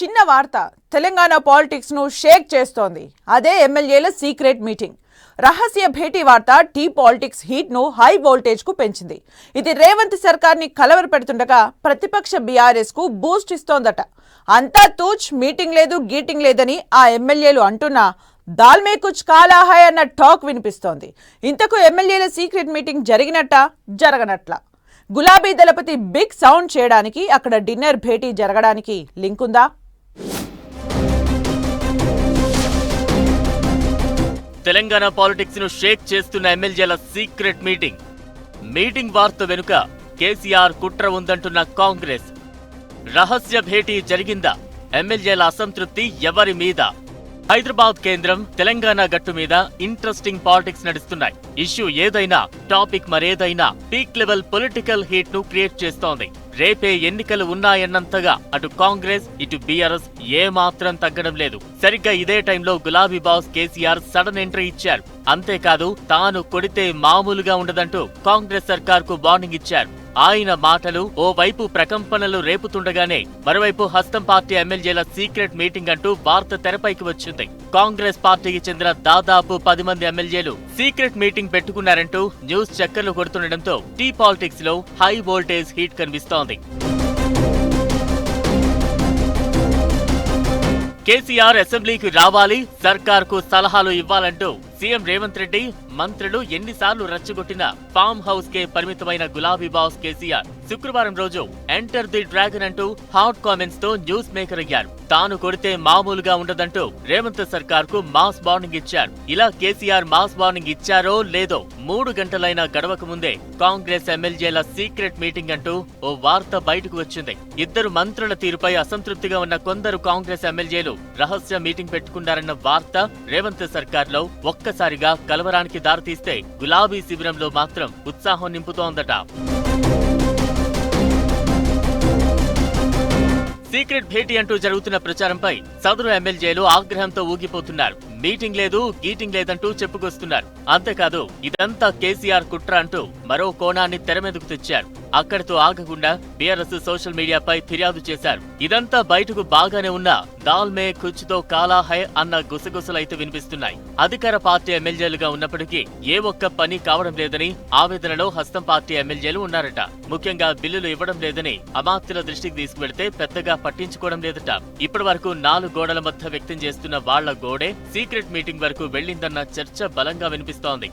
చిన్న వార్త. తెలంగాణ పాలిటిక్స్ను షేక్ చేస్తోంది. అదే ఎమ్మెల్యేల సీక్రెట్ మీటింగ్. రహస్య భేటీ వార్త టీ పాలిటిక్స్ హీట్ను హై వోల్టేజ్కు పెంచింది. ఇది రేవంత్ సర్కార్ని కలవర పెడుతుండగా ప్రతిపక్ష బీఆర్ఎస్కు బూస్ట్ ఇస్తోందట. అంతా తూచ్ మీటింగ్ లేదు గీటింగ్ లేదని ఆ ఎమ్మెల్యేలు అంటున్నా దాల్మే కుచ్ కాలాహాయ్ అన్న టాక్ వినిపిస్తోంది. ఇంతకు ఎమ్మెల్యేల సీక్రెట్ మీటింగ్ జరిగినట్ట జరగనట్లా? గులాబీ దళపతి బిగ్ సౌండ్ చేయడానికి అక్కడ డిన్నర్ భేటీ జరగడానికి లింక్ ఉందా? తెలంగాణ పాలిటిక్స్ను షేక్ చేస్తున్న ఎమ్మెల్యేల సీక్రెట్ మీటింగ్. మీటింగ్ వార్త వెనుక కేసీఆర్ కుట్ర ఉందంటున్న కాంగ్రెస్. రహస్య భేటీ జరిగిందా? ఎమ్మెల్యేల అసంతృప్తి ఎవరి మీద? హైదరాబాద్ కేంద్రం తెలంగాణ గట్టు మీద ఇంట్రెస్టింగ్ పాలిటిక్స్ నడుస్తున్నాయి. ఇష్యూ ఏదైనా టాపిక్ మరేదైనా పీక్ లెవెల్ పొలిటికల్ హీట్ను క్రియేట్ చేస్తోంది. రేపే ఎన్నికలు ఉన్నాయన్నంతగా అటు కాంగ్రెస్ ఇటు బీఆర్ఎస్ ఏ మాత్రం తగ్గడం లేదు. సరిగ్గా ఇదే టైంలో గులాబీ బాస్ కేసీఆర్ సడన్ ఎంట్రీ ఇచ్చారు. అంతేకాదు తాను కొడితే మామూలుగా ఉండదంటూ కాంగ్రెస్ సర్కార్కు వార్నింగ్ ఇచ్చారు. ఆయన మాటలు ఓవైపు ప్రకంపనలు రేపుతుండగానే మరోవైపు హస్తం పార్టీ ఎమ్మెల్యేల సీక్రెట్ మీటింగ్ అంటూ వార్త తెరపైకి వచ్చింది. కాంగ్రెస్ పార్టీకి చెందిన దాదాపు పది మంది ఎమ్మెల్యేలు సీక్రెట్ మీటింగ్ పెట్టుకున్నారంటూ న్యూస్ చక్కర్లు కొడుతుండటంతో టీ పాలిటిక్స్లో హై వోల్టేజ్ హీట్ కనిపిస్తోంది. కేసీఆర్ అసెంబ్లీకి రావాలి సర్కార్కు సలహాలు ఇవ్వాలంటూ సీఎం రేవంత్ రెడ్డి మంత్రులు ఎన్నిసార్లు రచ్చగొట్టిన ఫామ్ హౌస్ కే పరిమితమైన గులాబీ బాస్ కేసీఆర్. శుక్రవారం రోజు ఎంటర్ ది డ్రాగన్ అంటూ హాట్ కామెంట్స్తో న్యూస్ మేకర్ అయ్యారు తాను కొడితే మామూలుగా ఉండదంటూ రేవంత్ సర్కార్కు మాస్ వార్నింగ్ ఇచ్చారు. ఇలా కేసీఆర్ మాస్ వార్నింగ్ ఇచ్చారో లేదో మూడు గంటలైన గడవక ముందే కాంగ్రెస్ ఎమ్మెల్యేల సీక్రెట్ మీటింగ్ అంటూ ఓ వార్త బయటకు వచ్చింది. ఇద్దరు మంత్రుల తీరుపై అసంతృప్తిగా ఉన్న కొందరు కాంగ్రెస్ ఎమ్మెల్యేలు రహస్య మీటింగ్ పెట్టుకున్నారన్న వార్త రేవంత్ సర్కార్లో ఒక్కసారిగా కలవరానికి దారితీస్తే గులాబీ శిబిరంలో మాత్రం ఉత్సాహం నింపుతోందట. సీక్రెట్ భేటీ అంటూ జరుగుతున్న ప్రచారంపై సదరు ఎమ్మెల్యేలు ఆగ్రహంతో ఊగిపోతున్నారు. మీటింగ్ లేదు గీటింగ్ లేదంటూ చెప్పుకొస్తున్నారు. అంతేకాదు ఇదంతా కేసీఆర్ కుట్ర అంటూ మరో కోణాన్ని తెరమెదుకు తెచ్చారు. అక్కడితో ఆగకుండా బీఆర్ఎస్ సోషల్ మీడియాపై ఫిర్యాదు చేశారు. ఇదంతా బయటకు బాగానే ఉన్నా దాల్ మే కుచ్తో కాలా హై అన్న గుసగుసలైతే వినిపిస్తున్నాయి. అధికార పార్టీ ఎమ్మెల్యేలుగా ఉన్నప్పటికీ ఏ ఒక్క పని కావడం లేదని ఆవేదనలో హస్తం పార్టీ ఎమ్మెల్యేలు ఉన్నారట. ముఖ్యంగా బిల్లులు ఇవ్వడం లేదని అమాత్యుల దృష్టికి తీసుకువెడితే పెద్దగా పట్టించుకోవడం లేదట. ఇప్పటి వరకు నాలుగు గోడల మధ్య వ్యక్తం చేస్తున్న వాళ్ళ గోడే సీక్రెట్ మీటింగ్ వరకు వెళ్ళిందన్న చర్చ బలంగా వినిపిస్తోంది.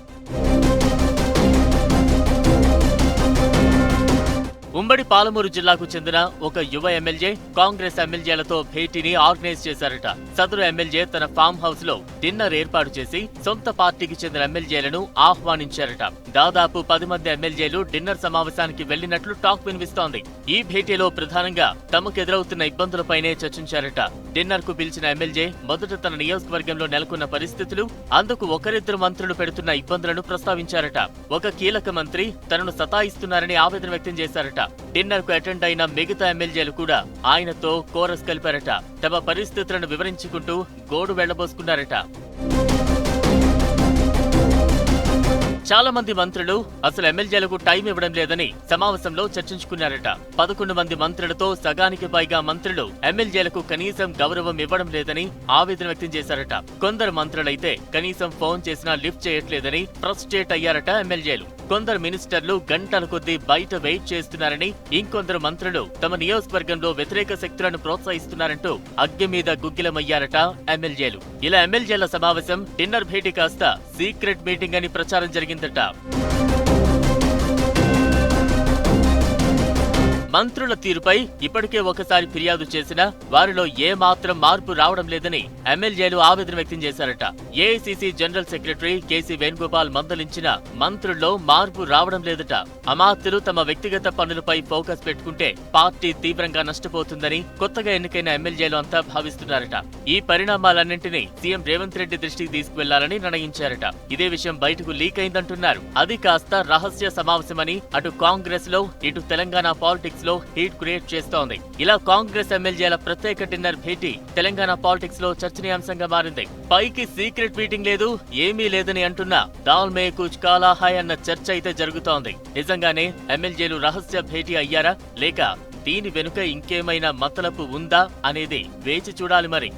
ఉమ్మడి పాలమూరు జిల్లాకు చెందిన ఒక యువ ఎమ్మెల్యే కాంగ్రెస్ ఎమ్మెల్యేలతో భేటీని ఆర్గనైజ్ చేశారట. సదరు ఎమ్మెల్యే తన ఫామ్ హౌస్లో డిన్నర్ ఏర్పాటు చేసి సొంత పార్టీకి చెందిన ఎమ్మెల్యేలను ఆహ్వానించారట. దాదాపు పది మంది ఎమ్మెల్యేలు డిన్నర్ సమావేశానికి వెళ్ళినట్లు టాక్ వినిపిస్తోంది. ఈ భేటీలో ప్రధానంగా తమకు ఎదురవుతున్న ఇబ్బందులపైనే చర్చించారట. డిన్నర్కు పిలిచిన ఎమ్మెల్యే మొదట తన నియోజకవర్గంలో నెలకొన్న పరిస్థితులు అందుకు ఒకరిద్దరు మంత్రులు పెడుతున్న ఇబ్బందులను ప్రస్తావించారట. ఒక కీలక మంత్రి తనను సతాయిస్తున్నారని ఆవేదన వ్యక్తం చేశారట. డిన్నర్కు అటెండ్ అయిన మిగతా ఎమ్మెల్యేలు కూడా ఆయనతో కోరస్ కలిపారట. తమ పరిస్థితులను వివరించుకుంటూ గోడు వెళ్ళబోసుకున్నారట. చాలా మంది మంత్రులు అసలు ఎమ్మెల్యేలకు టైం ఇవ్వడం లేదని సమావేశంలో చర్చించుకున్నారట. పదకొండు మంది మంత్రులతో సగానికి పైగా మంత్రులు ఎమ్మెల్యేలకు కనీసం గౌరవం ఇవ్వడం లేదని ఆవేదన వ్యక్తం చేశారట. కొందరు మంత్రులైతే కనీసం ఫోన్ చేసినా లిఫ్ట్ చేయట్లేదని ఫ్రస్ట్రేట్ అయ్యారట ఎమ్మెల్యేలు. కొందరు మినిస్టర్లు గంటల కొద్దీ బయట వెయిట్ చేస్తున్నారని ఇంకొందరు మంత్రులు తమ నియోజకవర్గంలో వ్యతిరేక శక్తులను ప్రోత్సహిస్తున్నారంటూ అగ్గి మీద గుగ్గిలమయ్యారట ఎమ్మెల్యేలు. ఇలా ఎమ్మెల్యేల సమావేశం డిన్నర్ భేటీ కాస్త సీక్రెట్ మీటింగ్ అని ప్రచారం జరిగిందట. మంత్రుల తీరుపై ఇప్పటికే ఒకసారి ఫిర్యాదు చేసినా వారిలో ఏ మాత్రం మార్పు రావడం లేదని ఎమ్మెల్యేలు ఆవేదన వ్యక్తం చేశారట. AICC general secretary KC Venugopal మందలించిన మంత్రుల్లో మార్పు రావడం లేదట. అమాత్యులు తమ వ్యక్తిగత పనులపై ఫోకస్ పెట్టుకుంటే పార్టీ తీవ్రంగా నష్టపోతుందని కొత్తగా ఎన్నికైన ఎమ్మెల్యేలు అంతా భావిస్తున్నారట. ఈ పరిణామాలన్నింటినీ సీఎం రేవంత్ రెడ్డి దృష్టికి తీసుకువెళ్ళాలని నిర్ణయించారట. ఇదే విషయం బయటకు లీక్ అయిందంటున్నారు. అది కాస్త రహస్య సమావేశమని అటు కాంగ్రెస్లో ఇటు తెలంగాణ పాలిటిక్స్ లో హీట్ క్రియేట్ చేస్తోంది. ఇలా కాంగ్రెస్ ఎమ్మెల్యేల ప్రత్యేక డిన్నర్ భేటీ తెలంగాణ పాలిటిక్స్లో చర్చనీయాంశంగా మారింది. పైకి సీక్రెట్ మీటింగ్ లేదు ఏమీ లేదని అంటున్నా దాల్ మే కుచ్ కాలా హాయ్ అన్న చర్చ అయితే జరుగుతోంది. నిజంగానే ఎమ్మెల్యేలు రహస్య భేటీ అయ్యారా? లేక దీని వెనుక ఇంకేమైనా మతలపు ఉందా? అనేది వేచి చూడాలి మరి.